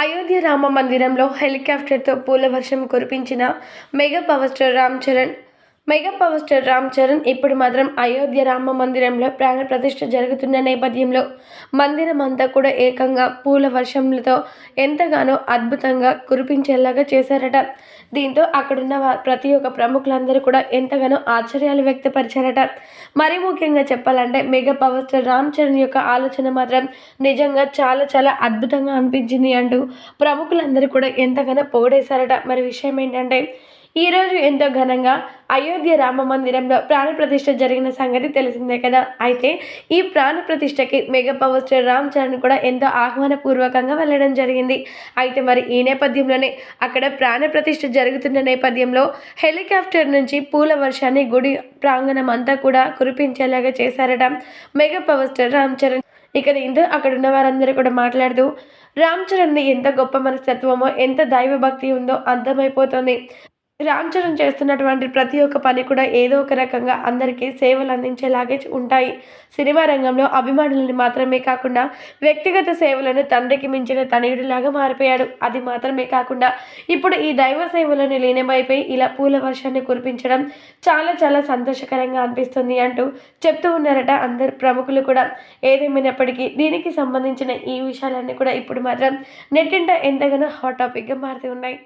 అయోధ్య రామ మందిరంలో హెలికాప్టర్తో పూల వర్షం కురిపించిన mega power star Ram Charan mega power star Ram Charan ఇప్పుడు మాత్రం అయోధ్య రామ మందిరంలో ప్రాణ ప్రతిష్ఠ జరుగుతున్న నేపథ్యంలో మందిరం అంతా కూడా ఏకంగా పూల వర్షంలతో ఎంతగానో అద్భుతంగా కురిపించేలాగా చేశారట. దీంతో అక్కడున్న ప్రతి ఒక్క ప్రముఖులందరూ కూడా ఎంతగానో ఆశ్చర్యాలు వ్యక్తపరిచారట. మరీ ముఖ్యంగా చెప్పాలంటే mega power star Ram Charan యొక్క ఆలోచన మాత్రం నిజంగా చాలా చాలా అద్భుతంగా అనిపించింది అంటూ ప్రముఖులందరూ కూడా ఎంతగానో పొగిడేశారట. మరి విషయం ఏంటంటే ఈరోజు ఎంతో ఘనంగా అయోధ్య రామ మందిరంలో ప్రాణప్రతిష్ఠ జరిగిన సంగతి తెలిసిందే కదా. అయితే ఈ ప్రాణప్రతిష్ఠకి mega power star Ram Charan కూడా ఎంతో ఆహ్వానపూర్వకంగా వెళ్ళడం జరిగింది. అయితే మరి ఈ నేపథ్యంలోనే అక్కడ ప్రాణప్రతిష్ఠ జరుగుతున్న నేపథ్యంలో హెలికాప్టర్ నుంచి పూల వర్షాన్ని గుడి ప్రాంగణం అంతా కూడా కురిపించేలాగా చేశారట mega power star Ram Charan. ఇక దీంతో అక్కడ ఉన్న వారందరూ కూడా మాట్లాడుతూ రామ్ చరణ్ ఎంత గొప్ప మనస్తత్వమో ఎంత దైవభక్తి ఉందో అర్థమైపోతుంది. రామ్ చరణ్ చేస్తున్నటువంటి ప్రతి ఒక్క పని కూడా ఏదో ఒక రకంగా అందరికీ సేవలు అందించేలాగే ఉంటాయి. సినిమా రంగంలో అభిమానులని మాత్రమే కాకుండా వ్యక్తిగత సేవలను తండ్రికి మించిన తనయుడిలాగా మారిపోయాడు. అది మాత్రమే కాకుండా ఇప్పుడు ఈ దైవ సేవలను లీనమైపోయి ఇలా పూల వర్షాన్ని కురిపించడం చాలా చాలా సంతోషకరంగా అనిపిస్తుంది అంటూ చెప్తూ ఉన్నారట అందరు ప్రముఖులు కూడా. ఏదేమైనప్పటికీ దీనికి సంబంధించిన ఈ విషయాలన్నీ కూడా ఇప్పుడు మాత్రం నెట్టింట ఎంతగానో హాట్ టాపిక్గా మారుతూ ఉన్నాయి.